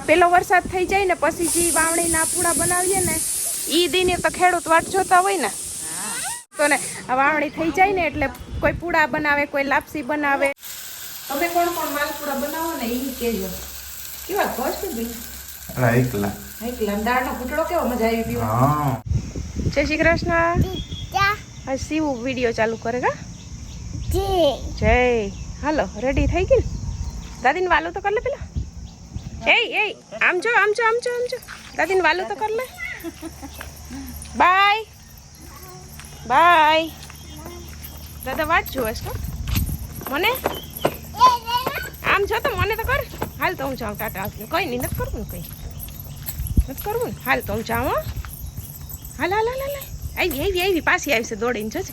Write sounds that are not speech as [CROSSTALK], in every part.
આ પેલો વરસાદ થઈ જાય ને પછી જે વાવણીના પૂડા બનાવીએ ને ઈ દિને તો ખેડૂત વાટ જોતા હોય ને. તો ને આ વાવણી થઈ જાય ને એટલે કોઈ પૂડા બનાવે કોઈ લાપસી બનાવે. તમે કોણ કોણ માલપુડા બનાવો ને ઈ કહેજો કેવા કોસ્ટ બી અલા એકલા. એકલા. દાળનો કૂટડો કેવો મજા આવી પીવા હા. જય શ્રી કૃષ્ણ. આ શિવ વીડિયો ચાલુ કરે કા? જય. હાલો રેડી થઈ ગઈ ને દાદીને વાલો તો કર લે પેલા. એ એ આમ જો આમ જો આમ જો આમ જો. દાદીને વાલું તો કર લે. બાય. બાય. દાદા વાત જોવે છે મને? આમ જો તો મને તો કર. હાલ તો હું જાઉં ટાટા આવતી કઈ નહીં, નથી કરવું કંઈ. નથી કરવું ને? હાલ તો હું જાઉં હાલ હાલ હાલ હાલ આવી આવી આવી. પાછી આવી છે દોડીને જોજે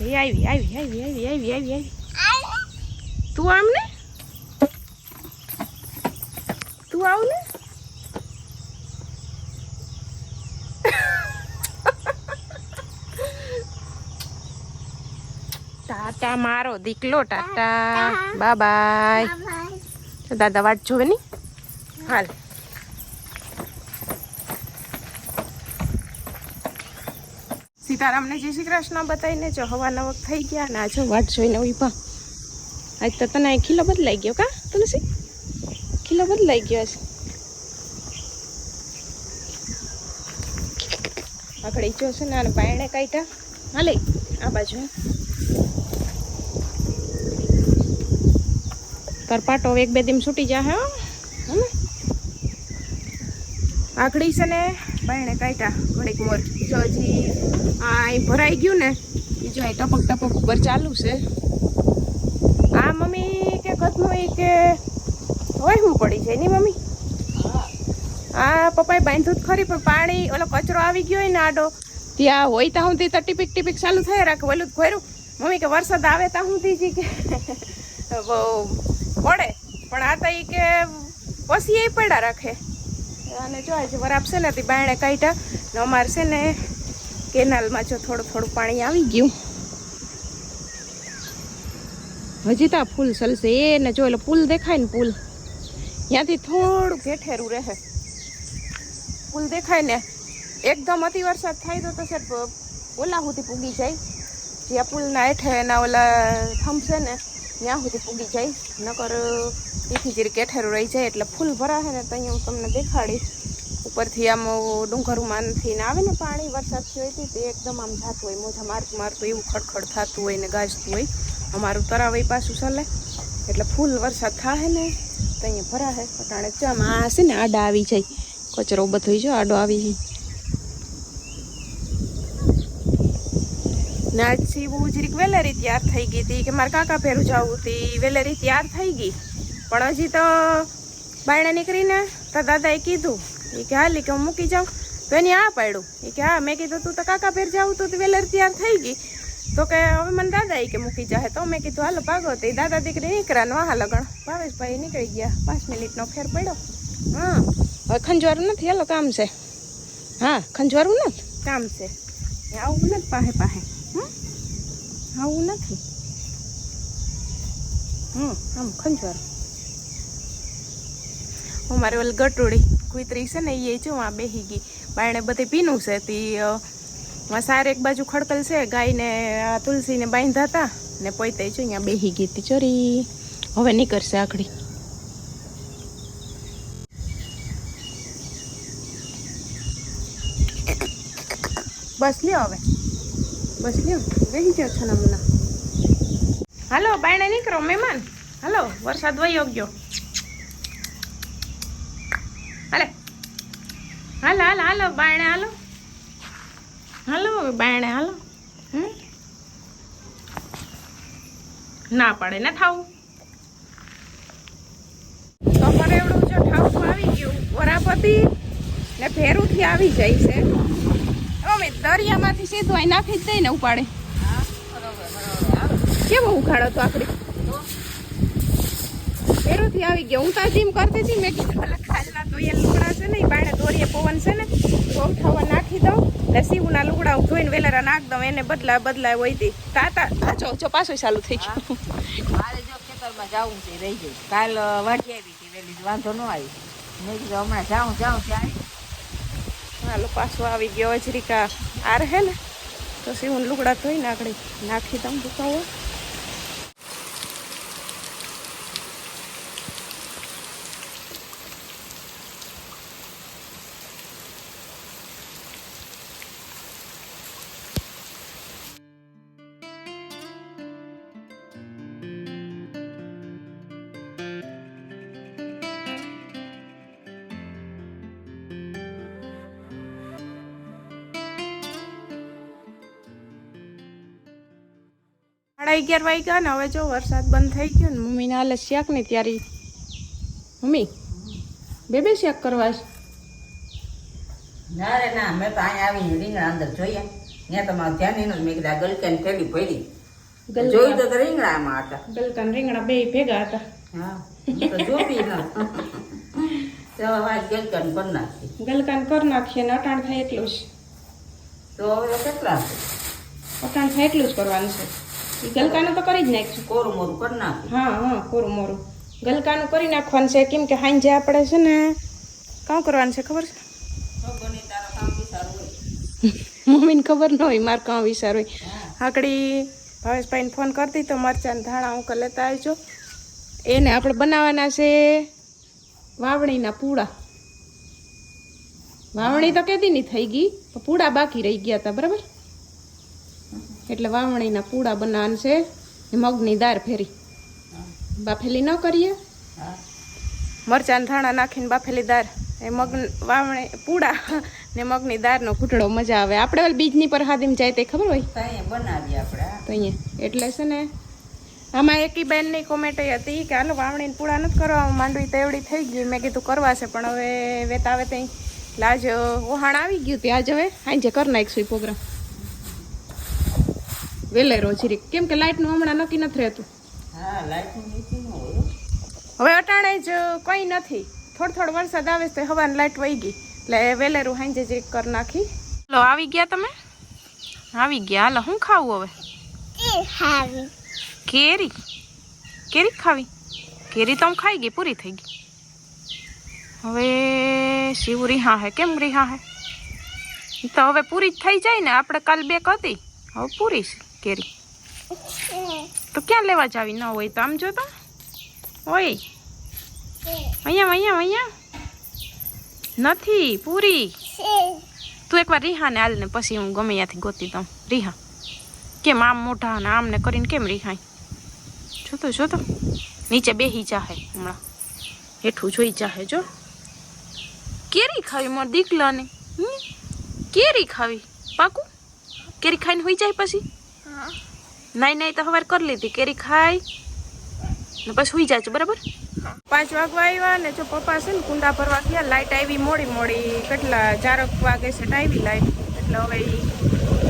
એ આવી આવી આવી આવી આવી આવી. આવી તું આમ ને તું આવ ને ટાટા મારો દીકલો ટાટા. બા બાય દાદા વાત જોવે ની હાલ. સીતારામને જય શ્રી કૃષ્ણ બતાવીને જો હવા નવક થઈ ગયા ને આજે જો વાટ જોઈને ઊભા આજ તો તને ખીલો બદલાઈ ગયો કા તુલસી? ખીલો બદલાઈ ગયો છે આગળ ઈચો છે ને આને બાયણે કાઢ્યા હાલે આ બાજુ કરપાટો એક બે દિમ છૂટી જા હે હે આખડી છે ને બાયણે કાઢ્યા ઘડીક મોર જો હજી આ ભરાઈ ગયું ને એ જો અહીં ટપક ટપક ઉપર ચાલુ છે આ મમ્મી કે કદનું એ કે હોય હું પડી જાય એની મમ્મી? આ પપ્પાએ બાંધ્યું ખરી, પણ પાણી, ઓલો કચરો આવી ગયો હોય ને આડો, ત્યાં હોય ત્યાં સુધી તો ટીપીક ટીપીક ચાલુ થઈ રાખે, ઓલું ખોર્યું મમ્મી કે વરસાદ આવે ત્યાં સુધી જી કે. [LAUGHS] પડે, પણ આ તો એ કે પછી એ પડ્યા રાખે. અને જો આજે વરાપ છે ને તે બાયણે કાઢ્યા, ને અમારે છે ને કેનાલમાં જો થોડું થોડું પાણી આવી ગયું. હજી તો ફૂલ સલશે એ ને જો એટલે પુલ દેખાય ને પુલ ત્યાંથી થોડું ઘેઠેરું રહે. પુલ દેખાય ને, એકદમ અતિ વરસાદ થાય તો તો સાહેબ ઓલા સુધી પૂગી જાય. જ્યાં પુલના હેઠે એના ઓલા થમશે ને ત્યાં સુધી પૂગી જાય. નકર એથી જે કેઠેરું રહી જાય એટલે ફૂલ ભરાશે ને તો હું તમને દેખાડીશ. ઉપરથી આમ ડુંગરમાંથી ને આવે ને પાણી, વરસાદ થયો હોય તે એકદમ આમ જાતું હોય મોજા મારતું મારતું એવું ખડખડ થતું હોય ને ગાજતું હોય. અમારું તરાવઈ પાછું ચાલે. એટલે ફૂલ વરસાદ થાય ને તો અહીંયા ભરાશે પટાણે ચામ આ છે ને આડા આવી જાય. કચરો બધો જો આડો આવી જાય. નાચી બહુ જરીક વેલેરી તૈયાર થઈ ગઈ હતી કે મારા કાકા ભેરું જવું હતી. વેલેરી તૈયાર થઈ ગઈ. પણ હજી તો બાયણા નીકળીને તો દાદાએ કીધું. એ કે હાલી કે હું મૂકી જાઉં. તો એની આ પાડ્યું. એ કે હા, મેં કીધું, તું તો કાકા ભેર જાવું તું વેલેર તૈયાર થઈ ગઈ. તો કે હવે મને દાદા કે મૂકી જાય તો મેં કીધું, હાલો, ભાગો. તે દાદા દીકરી નીકળ્યા ને વાહ લગણ ભાવેશભાઈ નીકળી ગયા. પાંચ મિનિટનો ફેર પડ્યો. હા, હવે ખંજવારું નથી. હાલો, કામ છે. હા, ખંજવારું નથી? કામ છે. આવું નથી પાહે પાહે. હમ? આવું નથી? હમ, આમ ખંજવારું. હું મારે ઓલ ગટોળી કુતરી છે ને એ જો આ બેહી ગઈ. બાયણે બધે પીનું છે, તી સાર એક બાજુ ખડકલ છે, ગાયને તુલસીને બાંધતા હતા ને પોતે છે અહીંયા બેહી ગઈ હતી ચોરી. હવે નીકળશે આખડી. બસ લ્યો હવે. બસ લ્યો. બેસી ગયો છો નમના. હાલો, બાયણે નીકળો મહેમાન. હાલો, વરસાદ વયો ગયો. હાલે. હાલ હાલ, હાલો, બાયણે, હાલો. હાલો હવે બાયણે હાલો. ના પડે ને ઠાવું તમારે એવડું જો ઠાવું આવી ગયું. વરાપતિ ને ભેરુંથી આવી જાય છે. અમે દરિયામાંથી સીધું નાખી જ દઈને ઉપાડે. કેવો ઉખાડો તો આખડી ભેરુંથી આવી ગયો. હું તો જીમ કરતી હતી. મેં કીધું પેલા ખાલના ધોઈએ લુગડા છે ને એ બાણે દોરીએ પવન છે ને તો ઉઠાવવા નાખી દઉં. ને સીવના લુગડા હું ધોઈને વેલારા નાખ દઉં એને બદલા બદલા હોય તી. તાતા જો જો પાછું ચાલુ થઈ ગયું. મારે જો ખેતરમાં જવું છે રહી ગયું. કાલ વાટી આવી હતી વેલી વાંધો ન આવી મેં કીધું હમણાં જાઉં જાઉં ત્યાં હાલો પાછો આવી ગયો હજરીકા આ રહે ને? તો સીવું લુગડા ધોઈને આગળ નાખી દઉં દુખાવો. સાડા અગિયાર વાગ્યા ને હવે જો વરસાદ બંધ થઈ ગયો ને મમ્મીને હાલે શેક ને ત્યારે. મમ્મી બે બે શાક કરવા ના રે ના મેં તો અહીંયા આવીને રીંગણા અંદર જોયા. ત્યાં તમારું ધ્યાન નહીં મેં કીધા ગલકાની થેલી પડી જોયું તો તો રીંગણામાં હતા. ગલકા ને રીંગણા બે ભેગા હતા. હા તો ન. તો વાત ગલકાની કરી નાખી ગલકાન કરી નાખીએ ને અટાણ થાય એટલું જ. તો હવે કેટલા? અટાણ થાય એટલું જ કરવાનું છે. ગલકાનું તો કરી જ નાખશું. કોરું મોરું કરી નાખી. હા હા કોરું મોરું. ગલકાનું કરી નાખવાનું છે. કેમ કે હાંજે આપણે છે ને કામ કરવાનું છે ખબર છે? મમ્મીને ખબર ન હોય મારે કાં વિચાર હોય. આકડી ભાવેશભાઈને ફોન કરતી તો મરચાં ને ધાણા હું લેતા આવજો. એને આપણે બનાવવાના છે વાવણીના પૂળા વાવણી તો કેદીની થઈ ગઈ પૂળા બાકી રહી ગયા હતા બરાબર? એટલે વાવણીના પૂળા બનાવવાનું છે. એ મગની દાળ ફેરી. બાફેલી ન કરીએ? મરચાં ધાણા નાખીને બાફેલી દાળ. એ મગ વાવણી પૂળા ને મગની દાળનો ઘૂંટડો મજા આવે. આપણે બીજની પર હાદીમ જાય તે ખબર હોય? બનાવીએ આપણે. તો અહીંયા. એટલે છે ને આમાં એકી બેનની કોમેન્ટ હતી કે હાલો વાવણીને પૂળા નથી કરવા માંડવી તો એવડી થઈ ગઈ. મેં કીધું કરવા છે પણ હવે વેતા આવે ત્યાં આજ ઓહાણ આવી ગયું ત્યાં જ હવે આજે કરી નાખીશું એ પ્રોગ્રામ વેલેરો જીરીક કેમ કે લાઇટનું હમણાં નક્કી નથી રહેતું. હા હો. હવે અટાણે જ કંઈ નથી. થોડો થોડો વરસાદ આવે છે તો હવાની લાઇટ વહી ગઈ. એટલે વેલેરું હાંજે જીરીક કરી નાખી. લો આવી ગયા તમે? આવી ગયા. હાલો શું ખાવું હવે? કેરી? કેરી ખાવી? કેરી તો આમ ખાઈ ગઈ પૂરી થઈ ગઈ. હવે શિવ રીહા હે. કેમ રીહા હે? તો હવે પૂરી જ થઈ જાય ને. આપણે કાલ બેક હતી. હવે પૂરી છે. કેરી. તો ક્યાં લેવા જાવી? ન હોય તો આમ જો તો ઓય. અહીંયા અહીંયા અહીંયા. નથી, પૂરી. તું એકવાર રીહાને હાલ ને પછી હું ગમે ત્યાંથી ગોતી દઉં. રીહા. કેમ આમ મોઢા અને આમને કરીને કેમ રીહાય? જોતો જોતો. નીચે બેહી જાહે હમણાં. હેઠું જોઈ જાહે, જો. કેરી ખાવી મારા દીકલાને? કેરી ખાવી? પાકું? કેરી ખાઈને હોઈ જાય પછી? નહીં નહીં તો સવારે કરી લીધી. કેરી ખાઈ ને પછી સુઈ જાય બરાબર? પાંચ વાગવા આવ્યા ને જો પપ્પા છે ને કુંડા ભરવા ગયા લાઈટ આવી મોડી મોડી કેટલા ચારક વાગે છે આવી લાઈટ. એટલે હવે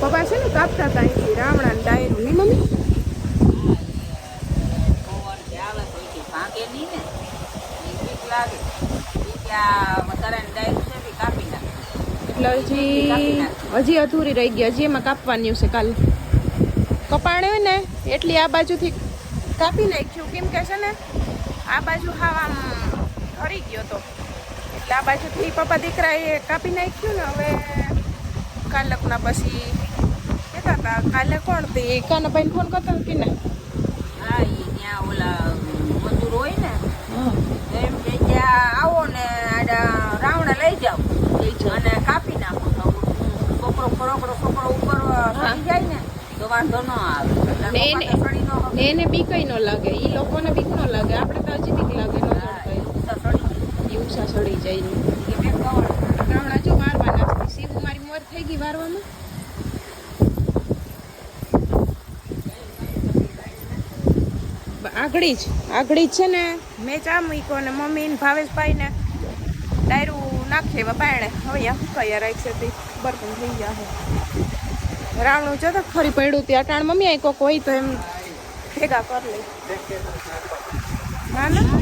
પપ્પા છે ને કાપતા હતા અહીંથી રામણા ને ડાયરું. ની મમ્મી? એટલે હજી હજી અધૂરી રહી ગઈ હજી એમાં કાપવાની છે કાલ. કપાણે હોય ને એટલી આ બાજુથી કાપી નાખ્યું. કેમ કે છે ને આ બાજુ હાવ આમ હરી ગયો તો. એટલે આ બાજુથી પપ્પા દીકરાએ કાપી નાખ્યું ને હવે કાલકના પછી કહેતા હતા કાલે કોણ તે? કાનાભાઈને ફોન કરતો કે ને હા એ ત્યાં ઓલા મજૂર હોય ને એમ કે ત્યાં આવો ને આડા રાવણા લઈ જાઓ. અને કાપી નાખો. છોકરો ફરોકરો છોકરો ઉપર જાય વાંધો ન આવે. ને એને- એને બીકઈ ન લાગે. એ લોકોને બીક ન લાગે. આપણે તો હજી બીક લાગે ન એ ઉષા સડી જાય ને રાવણા જો વારવાના છે. સીવું મારી મોર થઈ ગઈ વારવામાં? આગળી જ. આગળી છે ને. મેં ચા મૂક્યો ને મમ્મી ને ભાવેશભાઈ ને ડાયરું નાખીએ બાયણે હવે યા કયા રાખશે તે બર્તન થઈ ગયા છે. રાવણું જો તો ફરી પડ્યું ત્યાં અટાણ. મમ્મી, અહીં કોક હોય તો એમ ભેગા કરી લઈ ના ના.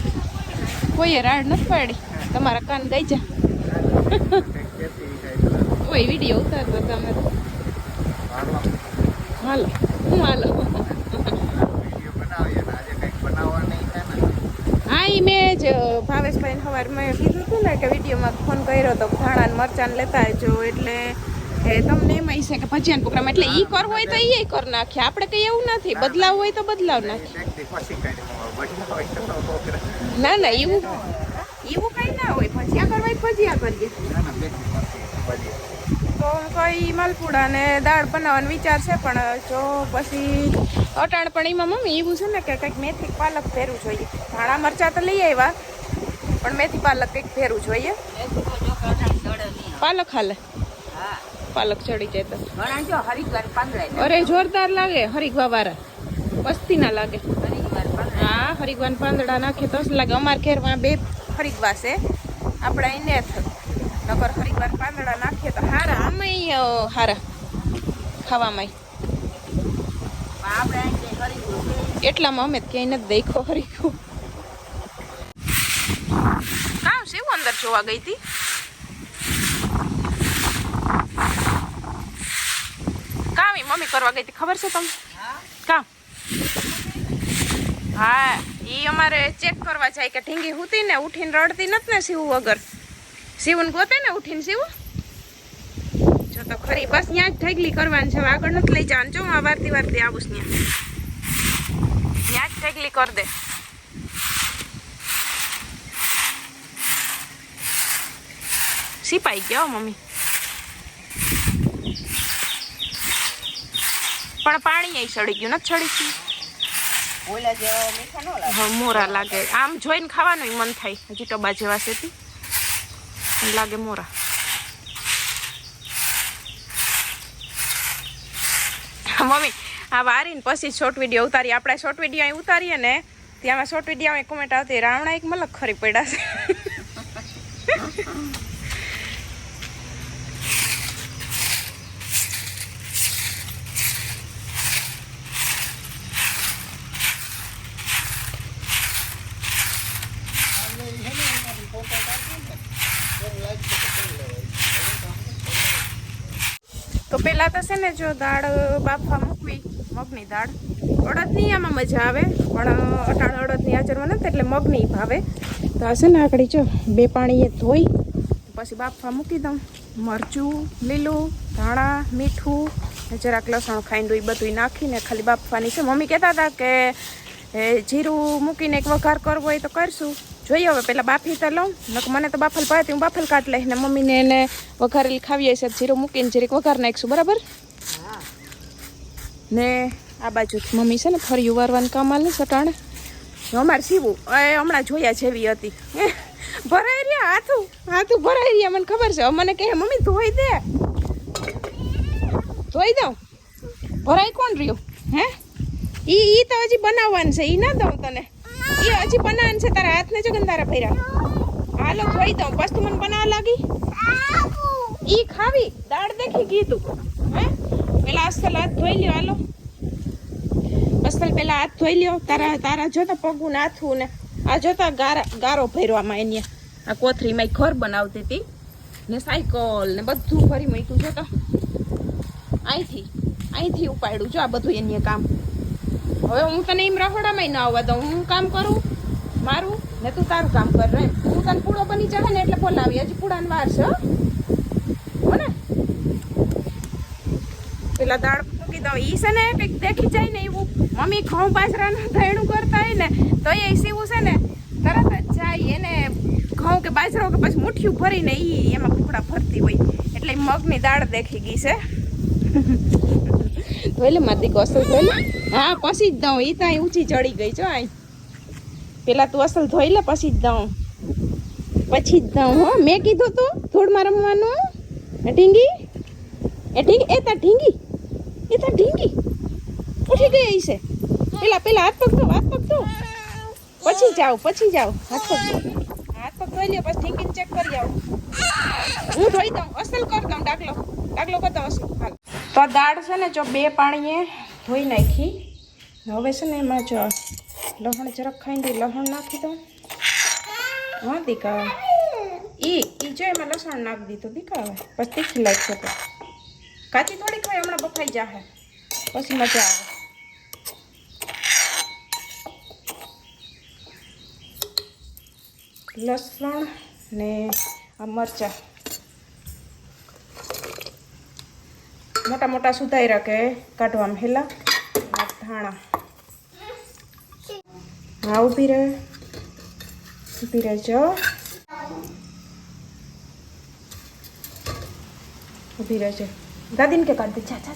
કોઈએ રાડ નથી પાડી. તમારા કાન ગઈ જા. ઓય વીડિયો ઉતારતો તમે. હાલો. હું હાલો. હા એ મેં જ ભાવેશભાઈને સવારે મેં કીધું હતું ને કે વિડીયોમાં ફોન કર્યો તો ને મરચાં લેતા આવજો. એટલે એ તમને એમ છે કે ભજીયાનો પ્રોગ્રામ એટલે ઈ કર હોય તો ઈ કરી નાખીએ આપણે કઈ એવું નથી. બદલાવ હોય તો બદલાવ નાખીએ ના ના એવું એવું કઈ ના હોય. ભજીયા કરવા ભજીયા કરીએ. તો કઈ માલપુડા ને દાળ બનાવવાનો વિચાર છે પણ જો પછી અટાણ પણ એમાં મમ્મી એવું છે ને કે કંઈક મેથી પાલક ફેરવું જોઈએ. ધાણા મરચાં તો લઈ આવ્યા પણ મેથી પાલક કંઈક ફેરવું જોઈએ. પાલક હાલે. પાલક ચડી જાય તો. અરે જોરદાર લાગે હરિગવા વાળા પસ્તી ના લાગે. હા હરિગવાન પાંદડા નાખે તો લાગે. અમારા ઘેરમાં બે હરિગવા છે. આપણે એને નગર હરિગવાન પાંદડા નાખીએ તો હારા. આમાંય અ, હારા. ખાવામાં એટલામાં અમે તો ક્યાંય નથી દેખો હરીખું કામ શું અંદર જોવા ગઈ હતી? કામ? મમ્મી કરવા ગઈ હતી. ખબર છે તમને? કામ. હા એ અમારે ચેક કરવા જાય કે ઢીંગી હુતી ને ઉઠીને રડતી નથી ને સીવું વગર. સીવું ગોતે ને ઉઠીને સીવું જો તો ખરી, બસ ત્યાં જ ઢગલી કરવાની છે. આગળ નથી લઈ જવાનું. જો આ વારતી વારતી આવું ત્યાં ત્યાં જ ઢગલી કરી દે. સિપાઈ ગયો મમ્મી. પણ પાણી અહીં સડી ગયું નથી સડી ગયું હા મોરા લાગે. આમ જોઈને ખાવાનું મન થાય. હજી ટબા જેવા છે લાગે મોરા. મમ્મી આ વારીને પછી શોર્ટ વીડિયો ઉતારી આપણે શોર્ટ વીડિયો અહીં ઉતારીએ ને ત્યાં શોર્ટ વીડિયો કોમેન્ટ આવતી રાવણા એક મલક ખરી પડ્યા છે. [LAUGHS] તો પહેલાં તો છે ને જો દાળ બાફવા મૂકવી, મગની દાળ. અડદની આમાં મજા આવે, પણ અટાણ અડદની આચરવા નથી એટલે મગની ભાવે. તો આ છે ને આગળ જો, બે પાણીએ ધોઈ, પછી બાફવા મૂકી દઉં. મરચું, લીલું, ધાણા, મીઠું જરાક લસણ ખાંડું એ બધું નાખીને ખાલી બાફવાની છે. મમ્મી કહેતા હતા કે જીરું મૂકીને એક વઘાર કરવો હોય તો કરશું. જોઈએ, હવે પેલા બાફી તો લઉં. નકર મને તો બાફલ ભાવે હું બાફલ કાઢ લઈશ. ને મમ્મીને એને વઘારેલી ખાવી હશે, જીરો મૂકીને જરીક વઘાર નાખીશું, બરાબર? ને આ બાજુ મમ્મી છે ને ફરી ઉવારવાનું કામ આલે સટાણે અમારે સીવું એ હમણાં જોયા જેવી હતી. ભરાઈ રહ્યા હાથું. હાથું ભરાઈ રહ્યા, મને ખબર છે. મને કહે, મમ્મી, ધોઈ દે. ધોઈ દઉં? ભરાઈ કોણ રહ્યું? હે? ઈ ઈ તો હજી બનાવવાનું છે. ઈ ના દઉં તને. ઈ હજી બનાવવાનું છે તારા હાથને જો તારા ભર્યા. હાલો ધોઈ દઉં. પછી તું મને બનાવવા લાગી? ઈ ખાવી. દાળ દેખી કીધું. હે? પેલા અસલ હાથ ધોઈ લ્યો હાલો. અસલ પેલા હાથ ધોઈ લ્યો. તારા તારા જોતા પગું નાથું ને આ જોતા ગારા ગારો ભરવામાં એની. આ કોથરીમાં ઘર બનાવતી હતી. ને સાયકલ ને બધું ભરી મૂક્યું જોતા. અહીંથી અહીંથી ઉપાડ્યું જો આ બધું એને કામ. હવે હું તને એમ રહોડામાં ના આવવા દઉં. હું કામ કરું? મારું? ને તું તારું કામ કર એમ હું તને પૂળો બની જાય ને એટલે બોલાવી. હજી પૂળાની વાર છે, હો. ને? પેલા દાળ મૂકી દઉં. ઈ છે ને કંઈક દેખી જાય ને એવું. મમ્મી ઘઉં બાજરાનું ધૈણું કરતા હોય ને, તો એ સીવું છે ને, તરત જ જાય એને ઘઉં કે બાજરો કે પછી મુઠ્ઠીયું ભરીને એ એમાં કુકડા ભરતી હોય. એટલે મગની દાળ દેખી ગઈ છે. ધોઈ મારી દીકો અસલ ધોઈ લે હા, પછી જ દઉં. એ ત્યાં ઊંચી ચડી ગઈ છો આય. પેલા તું અસલ ધોઈ લે, પછી જ દઉં. પછી જ દઉં, હો. મેં કીધું તું, ધૂળમાં રમવાનું. ઢીંગી? એ ઢીંગી? એ તાર ઢીંગી? એ તાર ઢીંગી? ઉઠી ગઈ છે પેલા પેલા હાથ પગ ધો, હાથ પગ ધો. પછી જાઓ પછી જાઓ હાથ પગ હાથ પગ ધોઈ લ્યો, પછી ઢીંગીને ચેક કરી આવો. હું ધોઈ દઉં. અસલ કર દઉં ડાકલો ડાકલો કરી અસલ. હાલ. તો આ દાળ છે ને જો બે પાણીએ ધોઈ નાખી. હવે છે ને એમાં જો લસણ જરાક ખાઈને દઈ લસણ નાખી દઉં. હા દીકા ઈ ઈ જો એમાં લસણ નાખી દીધું દીકા હવે. પછી તીખી લાગશે તો. કાચી થોડીક હોય, હમણાં બફાઈ જાહે. પછી મજા આવે. લસણ ને આ મરચાં. મોટા મોટા સુધાર્યા કે કાઢવામાં હેલા. ધાણા. હા ઊભી રહે. ઊભી રહેજો ઊભી રહેજો દાદીને કે કાઢ જા જા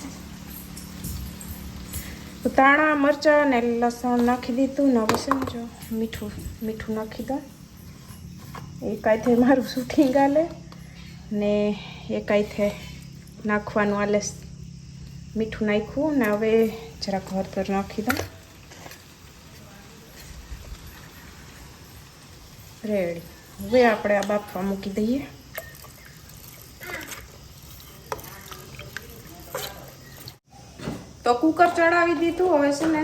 ધાણા, મરચાં ને લસણ નાખી દીધું ને હવે સમજો મીઠું મીઠું નાખી દો. એ કાંઈથે મારું શૂટિંગ આલે ને એ કાંઈથે નાખવાનું આલે મીઠું નાખ્યું ને હવે જરાક હળદર નાખી દઉં રેડી હવે આપણે આ બાફવા મૂકી દઈએ તો કુકર ચડાવી દીધું હવે છે ને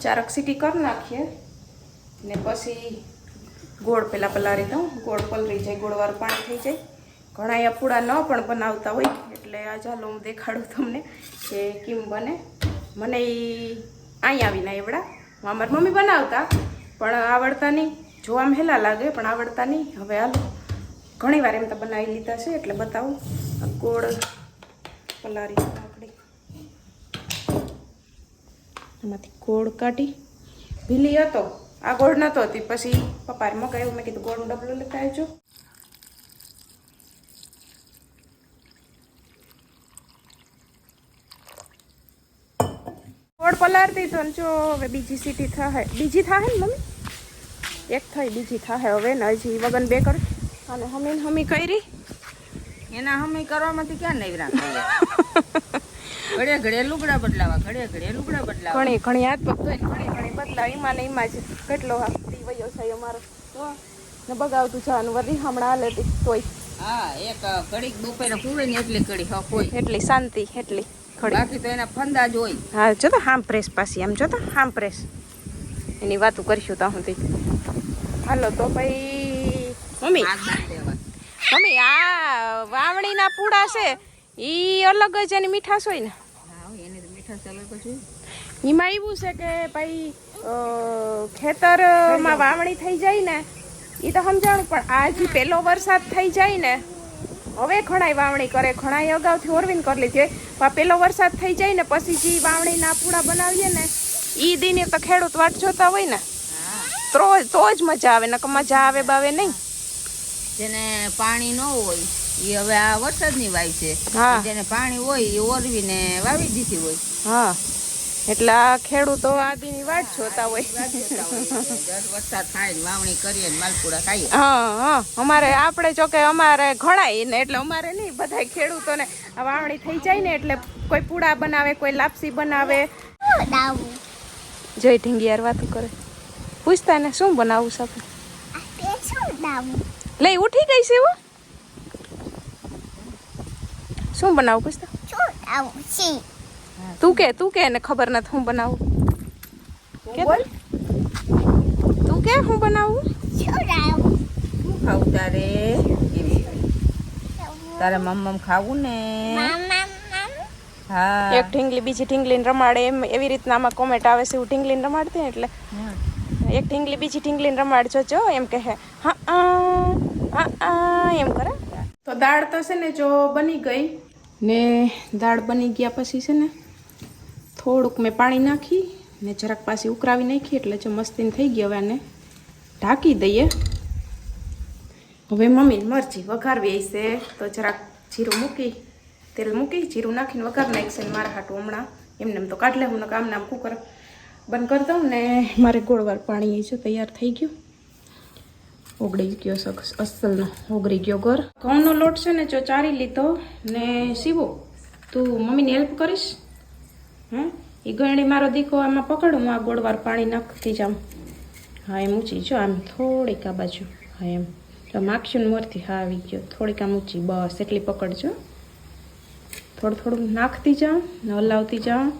ચારક સીટી કરી નાખીએ ને પછી ગોળ પેલા પલાળી દઉં ગોળ પલળી જાય ગોળવાળું પાણી થઈ જાય ઘણા અહીંયા પૂડા ન પણ બનાવતા હોય. એટલે આ ચાલો હું દેખાડું તમને કે કેમ બને. મને અહીં આવીને એવડા હું અમારી મમ્મી બનાવતા, પણ આવડતા નહીં. જોવા હેલા લાગે, પણ આવડતા નહીં. હવે હાલો. ઘણી વાર એમ તો બનાવી લીધા છે, એટલે બતાવું. ગોળ પલારી નાખડી એમાંથી ગોળ કાઢી. ભીલી હતો. આ ગોળ નહોતો હતી. પછી પપ્પાએ મગાવ્યું. મેં કીધું ગોળનું ડબલું લેતા આવજો. ગોળ પલાળતી તો જો હવે બીજી સીટી થાય બીજી થાય ને મમ્મી? એક થઈ બીજી થાય હવે ને હજી વગન બે કર. અને હમી હમી કરી. એના હમી કરવામાંથી ક્યાં નવરા ઘડે ઘડે લુગડા બદલાવા ઘડે ઘડે લુગડા બદલાવા. ઘણી ઘણી હાથ પગ ધોઈ ઘણી ઘણી બદલાવ એમાં ને એમાં જ કેટલો હાથી વયો છે અમારો. તો ને બગાવતું જવાનું. વળી હમણાં હાલે તોય. હા એક ઘડીક બપોરે પૂરે ને એટલી ઘડી હા હોય એટલી શાંતિ એટલી. ઘડી બાકી તો એના ફંદા જ હોય. હા જો તો હામ પ્રેસ પાછી આમ જો તો હામ પ્રેસ. એની વાતો કરીશું ત્યાં સુધી હાલો તો ભાઈ મમ્મી. મમ્મી આ વાવણીના પૂડા છે ઈ અલગ જ એની મીઠાશ હોય ને. હા એની તો મીઠાશ અલગ જ હોય. એમાં એવું છે કે ભાઈ ખેતરમાં વાવણી થઈ જાય ને એ તો સમજાણું પણ આ જે પહેલો વરસાદ થઈ જાય ને હવે ઘણાય વાવણી કરે ઘણાય અગાઉથી ઓરવીન કરી લીધી હોય. પેલો વરસાદ થઈ જાય ને પછી જે વાવણીના પૂડા બનાવીએ ને એ દિને તો ખેડૂત વાટ જોતા હોય ને. તો તો જ મજા આવે નકર મજા આવે બાવે નહીં. જેને પાણી ન હોય એ હવે આ વરસાદની વાય છે. જેને પાણી હોય એ ઓરવીને વાવી દીધી હોય. હા. એટલે આ ખેડૂતો આદીની વાટ જોતા હોય. વરસાદ થાય ને વાવણી કરીએ ને માલપુડા ખાઈએ. હા હા. અમારે આપણે જોકે અમારે ઘણાય ને એટલે અમારે નહીં બધા ખેડૂતોને. આ વાવણી થઈ જાય ને એટલે કોઈ પૂડા બનાવે કોઈ લાપસી બનાવે. જય ઢીંગિયાર વાતો કરે. પૂછતા ને શું બનાવું છે લઈ ઉઠી ગઈ છે શું બનાવું પૂછતા? તું કે તું કે ને ખબર નથી હું બનાવું. કે બોલ. તું કે હું બનાવું? શું ખાવું તારે? તારે મમ્મમ ખાવું ને? હા. એક ઢીંગલી બીજી ઢીંગલીને રમાડે. એમ એવી રીતના આમાં કોમેન્ટ આવે છે હું ઢીંગલીને રમાડતી ને એટલે. એક ઢીંગલી બીજી ઢીંગલીને રમાડજો જો એમ કહે. હા આ, હા આ, એમ કરે. તો દાળ તો છે ને જો બની ગઈ. ને દાળ બની ગયા પછી છે ને થોડુંક મેં પાણી નાખી ને જરાક પાછી ઉકરાવી નાખી એટલે જે મસ્તીને થઈ ગઈ, હવે આને ઢાંકી દઈએ. હવે મમ્મી મરજી વઘારવી હશે, તો જરાક જીરું મૂકી, તેલ મૂકી, જીરું નાખીને વઘાર નાખશે ને મારા હાટું હમણાં. એમને એમ તો કાઢ લે, હું આમ નામ કુકર બંધ કરી દઉં ને મારે ગોળવાર પાણી છે તૈયાર થઈ ગયું. ઓગળી ગયો સખ અસલનો, ઓગળી ગયો ઘર. ઘઉંનો લોટ છે ને જો ચારી લીધો ને સીવો, તું મમ્મીને હેલ્પ કરીશ. હં એ ગરણી મારો દીકો આમાં પકડું, હું આ ગોળવાર પાણી નાખતી જાઉં. હા, એમ ઊંચી, જો આમ થોડીક આ બાજુ. હા, એમ. તો માખશું ને મોરથી હા આવી ગયો. થોડીક આમ ઊંચી, બસ, એટલી પકડજો. થોડું થોડું નાખતી જાઉં ને હલાવતી જાઉં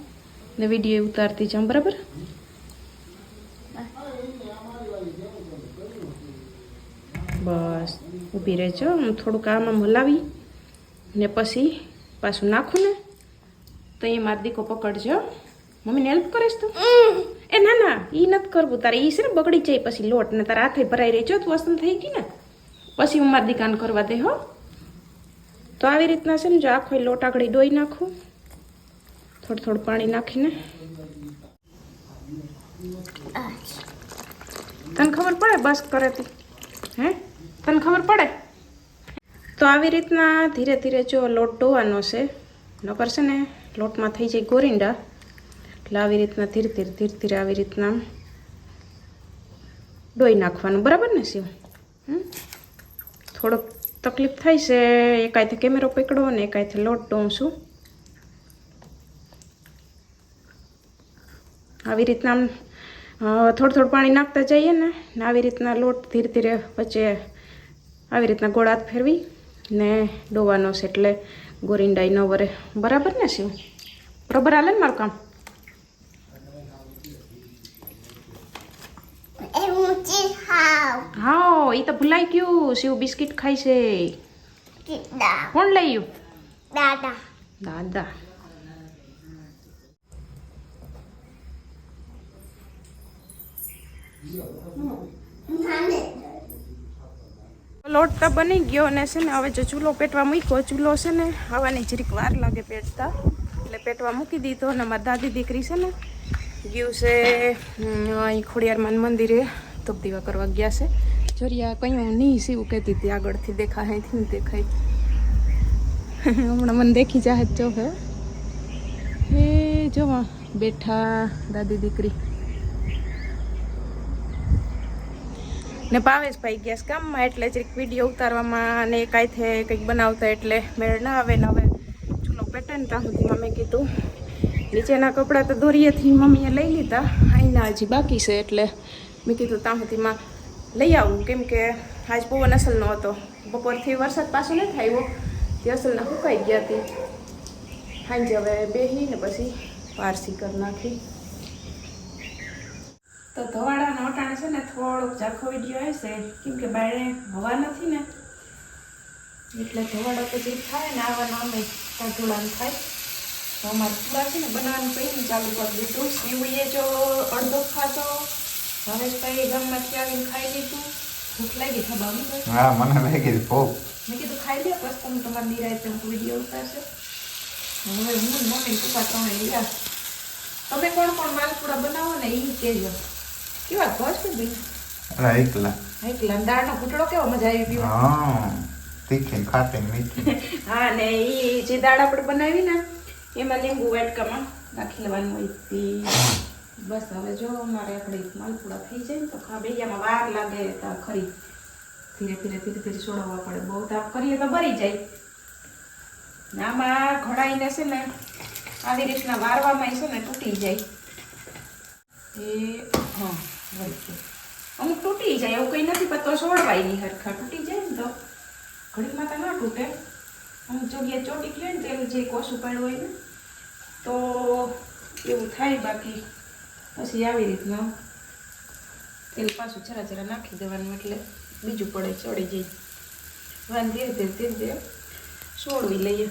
ને વીડિયો ઉતારતી જાઉં, બરાબર? બસ, ઊભી રહેજો. હું થોડુંક આમ આમ હલાવી ને પછી પાછું નાખું ને. તો એ માર દીકો પકડજો. મમ્મીને હેલ્પ કરીશ તું? એ ના ના એ નથી કરવું. તારે એ છે ને બગડી જાય પછી લોટ ને તારા હાથે ભરાઈ રહી જો તું વસંત થઈ ગઈ ને. પછી હું મારી દીકાન કરવા દે હો. તો આવી રીતના છે ને જો આખો લોટ આગળ ડોઈ નાખું. થોડું થોડું પાણી નાખીને. તને ખબર પડે બસ કરે તું? હે? તને ખબર પડે? તો આવી રીતના ધીરે ધીરે જો લોટ ડોવાનો છે. નકર છે ને લોટમાં થઈ જાય ગોરીંડા. એટલે આવી રીતના ધીરે ધીરે ધીરે ધીરે આવી રીતના ડોઈ નાખવાનું. બરાબર ને શિવ? થોડોક તકલીફ થાય છે એકાયથી કેમેરો પકડો ને એકાયથી લોટ ડોઉં છું. આવી રીતના આમ, થોડું થોડું પાણી નાખતા જઈએ ને આવી રીતના લોટ ધીરે ધીરે વચ્ચે આવી રીતના ગોળ હાથ ફેરવી ને ડોવાનો છે એટલે ગોરિંડાઈ ન વરે. બરાબર ને શિવ? બરાબર હાલે ને મારું કામ? હા એ તો ભૂલાઈ ગયું. શિવ બિસ્કિટ ખાય છે. કોણ લઈ ગયું દાદા. દાદા. લોટ તો બની ગયો અને છે ને હવે જો ચૂલો પેટવા મૂક્યો, ચૂલો છે ને હવાની જરીક વાર લાગે પેટતા. એટલે પેટવા મૂકી દીધો અને મારી દાદી દીકરી છે ને ગયું છે અહીં ખોડિયારમાં મંદિરે ધૂપ દીવા કરવા ગયા છે. જોરિયા કયું નહીં સીવું કહેતી હતી, આગળથી દેખાય, અહીંથી નહીં દેખાય. હમણાં મને દેખી જાહે જ જો હે. એ જોવા બેઠા દાદી દીકરી. ને ભાવેશભાઈ ગયા કામમાં એટલે જરીક વીડિયો ઉતારવામાં અને કાંઈ કંઈક બનાવતા, એટલે મેળ ના આવે ને હવે ચૂલો પેટર્ન ને ત્યાં સુધીમાં મેં કીધું. નીચેના કપડાં તો દોરીએથી મમ્મીએ લઈ લીધા. અહીંના હજી બાકી છે, એટલે મેં કીધું ત્યાં સુધીમાં લઈ આવું. કેમ કે આજ પવન અસલનો હતો. બપોરથી વરસાદ પાછો નથી આવ્યો, તે અસલના સુકાઈ ગયા હતી સાંજે હવે બેસી ને પછી પારસી કરી નાખી. તો ધોવાડાનો અટાણ છે ને થોડોક ઝાખો ગયો હશે કેમ કે બાળે હવા નથી ને. એટલે ધોવાડો પછી થાય ને આવવાનો અમે ઢોળાનું થાય તો અમારે પૂરા છે ને બનાવવાનું કંઈ ચાલુ કરી દીધું. સીવીએ જો અડધો ખાતો હરેશભાઈ ગામમાંથી આવીને ખાઈ લીધું. ભૂખ લાગી થબાની હા મને લાગી ભૂખ. મેં કીધું ખાઈ લે બસ તમે તમારી નિરાયતે વીડિયો ઉતારશે. હવે હું મમ્મી પપ્પા ત્રણે રહ્યા તમે કોણ કોણ માલપુડા બનાવો ને એ કહેજો કેવા ઘોષ કે ભાઈ એકલા. એકલા. દાળનો ઘૂંટડો કેવો મજા આવી પીવા હા તીખી ને ખાટી મીઠી. [LAUGHS] હા ને એ જે દાળ આપણે બનાવી ને એમાં લીંબુ વાટકામાં નાખી લેવાનું હોય તે. બસ હવે જો મારે આપણે માલપુડા થઈ જાય ને તો ખા બેયામાં વાર લાગે તો ખરી. ધીરે ધીરે ધીરે ધીરે છોડવા પડે. બહુ તાપ કરીએ તો ભરી જાય. આમાં ઘડાઈને છે ને આવી રીતના વારવામાં છે ને તૂટી જાય. એ હા. અમુક તૂટી જાય, એવું કંઈ નથી, પણ તો છોડવાય નહીં હરખા. તૂટી જાય ને તો ઘડીકમાં તો ના તૂટે. અમુક જગ્યાએ ચોટી ગયું ને તેલ જે કોસું પડ્યું હોય ને, તો એવું થાય બાકી. પછી આવી રીતના તેલ પાછું જરા જરા નાખી દેવાનું, એટલે બીજું પડે, ચડી જાય. વાન ધીરે ધીરે ધીરે ધીરે છોડવી લઈએ.